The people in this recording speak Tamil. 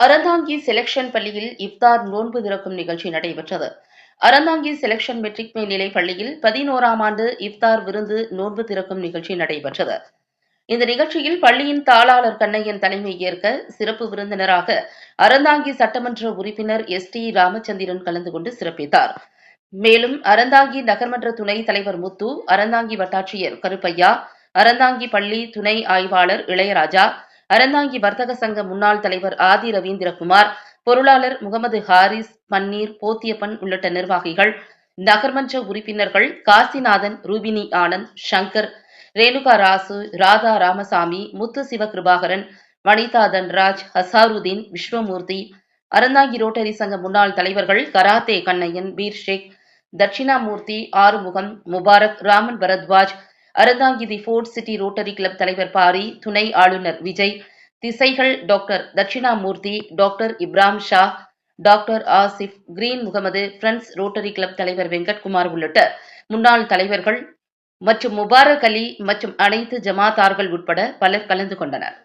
அறந்தாங்கி செலக்ஷன் பள்ளியில் இப்தார் நோன்பு திறக்கும் நிகழ்ச்சி நடைபெற்றது. அறந்தாங்கி செலக்ஷன் மெட்ரிக் மேல்நிலை பள்ளியில் பதினோராம் ஆண்டு இப்தார் விருந்து நோன்பு திறக்கும் நிகழ்ச்சி நடைபெற்றது. இந்த நிகழ்ச்சியில் பள்ளியின் தாளாளர் கண்ணையன் தலைமை ஏற்க சிறப்பு விருந்தினராக அறந்தாங்கி சட்டமன்ற உறுப்பினர் எஸ் டி ராமச்சந்திரன் கலந்து கொண்டு சிறப்பித்தார். மேலும் அறந்தாங்கி நகர்மன்ற துணைத் தலைவர் முத்து அறந்தாங்கி வட்டாட்சியர் கருப்பையா அறந்தாங்கி பள்ளி துணை ஆய்வாளர் இளையராஜா அறந்தாங்கி வர்த்தக சங்க முன்னாள் தலைவர் ஆதி ரவீந்திரகுமார் பொருளாளர் முகமது ஹாரிஸ் பன்னீர் போத்தியப்பன் உள்ளிட்ட நிர்வாகிகள் நகர்மன்ற உறுப்பினர்கள் காசிநாதன் ரூபினி ஆனந்த் சங்கர் ரேணுகா ராசு ராதா ராமசாமி முத்து சிவகிருபாகரன் வனிதா தன்ராஜ் ஹசாருதீன் விஸ்வமூர்த்தி அறந்தாங்கி ரோட்டரி சங்க முன்னாள் தலைவர்கள் karate Kannaiyan Peer Sheikh Dakshinamoorthy Arumugam Mubarak Raman Bharadwaj அறந்தாங்கிதி fort city rotary club தலைவர் பாரி துணை ஆளுநர் விஜய் திசைகள் doctor Dakshinamoorthy doctor Ibram Shah doctor Asif green Mohammed friends Rotary Club தலைவர் வெங்கட்குமார் உள்ளிட்ட முன்னாள் தலைவர்கள் மற்றும் முபாரக் அலி மற்றும் அனைத்து ஜமாத்தார்கள் உட்பட பலர் கலந்து கொண்டனர்.